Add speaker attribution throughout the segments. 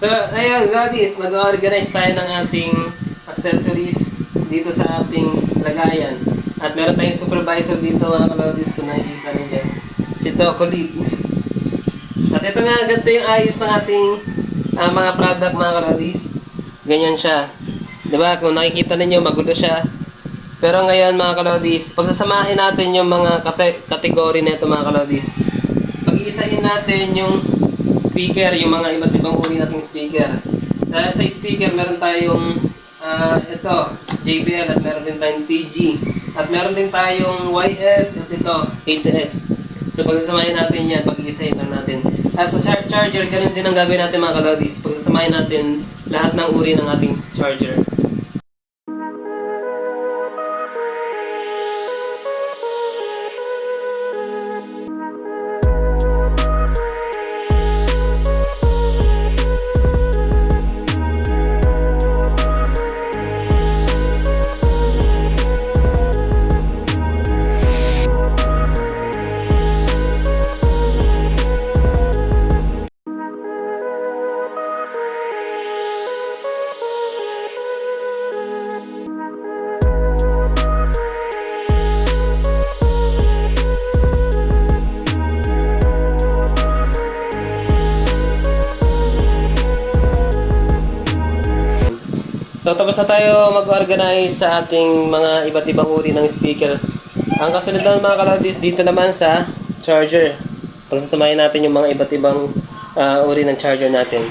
Speaker 1: So, ayun, Lodis, mag-organize tayo ng ating accessories dito sa ating lagayan. At meron tayong supervisor dito mga kalodis kung nakikita niyo. Si Doc Lid. At ito nga, ganito yung ayos ng ating ah, mga product mga kalodis. Ganyan siya. Di ba? Kung nakikita ninyo, magulo siya. Pero ngayon mga kalodis, pagsasamahin natin yung mga kate- kategory nito mga kalodis. Pag-iisahin natin yung speaker, yung mga iba't ibang uri nating speaker. Dahil sa speaker, meron tayong ah, ito, JBL at meron din tayong TG. At meron din tayong YS at ito, KTX. So pagsasamahin natin yan, pag-iisahin lang natin. At sa char- charger, ganun din ang gagawin natin mga kalodis. Pagsasamahin natin lahat ng uri ng ating charger. So tapos na tayo mag-organize sa ating mga iba't ibang uri ng speaker. Ang kasunod naman mga kalodis dito naman sa charger. Pagsasamahin natin yung mga iba't ibang ah, uri ng charger natin.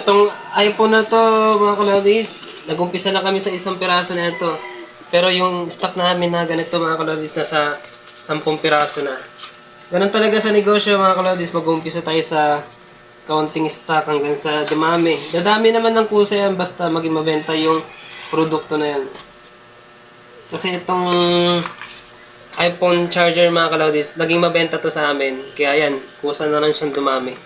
Speaker 1: Itong iPhone na to, mga kalodis, nag-umpisa na kami sa isang piraso na ito. Pero yung stock namin na ganito, mga kalodis, nasa 10 piraso na. Ganun talaga sa negosyo, mga kalodis, mag-umpisa tayo sa kaunting stock hanggang sa dumami. Dadami naman ng kusa yan, basta maging mabenta yung produkto na yan. Kasi itong iPhone charger, mga kalodis, naging mabenta to sa amin. Kaya yan, kusa na lang siyang dumami.